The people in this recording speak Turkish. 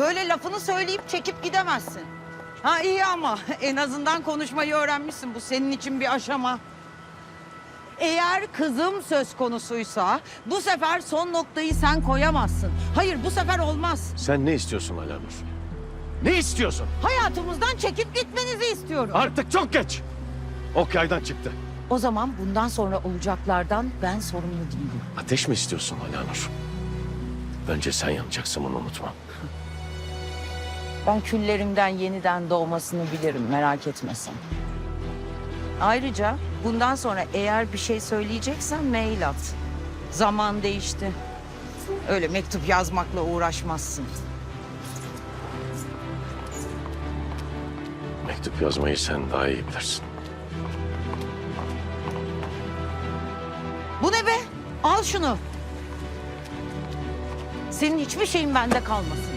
Böyle lafını söyleyip çekip gidemezsin. Ha iyi ama en azından konuşmayı öğrenmişsin. Bu senin için bir aşama. Eğer kızım söz konusuysa bu sefer son noktayı sen koyamazsın. Hayır bu sefer olmaz. Sen ne istiyorsun Alanur? Ne istiyorsun? Hayatımızdan çekip gitmenizi istiyorum. Artık çok geç. Ok yaydan çıktı. O zaman bundan sonra olacaklardan ben sorumlu değilim. Ateş mi istiyorsun Alanur? Önce sen yanacaksın bunu unutma. Ben küllerimden yeniden doğmasını bilirim merak etme sen. Ayrıca bundan sonra eğer bir şey söyleyeceksen mail at. Zaman değişti. Öyle mektup yazmakla uğraşmazsın. Mektup yazmayı sen daha iyi bilirsin. Bu ne be? Al şunu. Senin hiçbir şeyin bende kalmasın.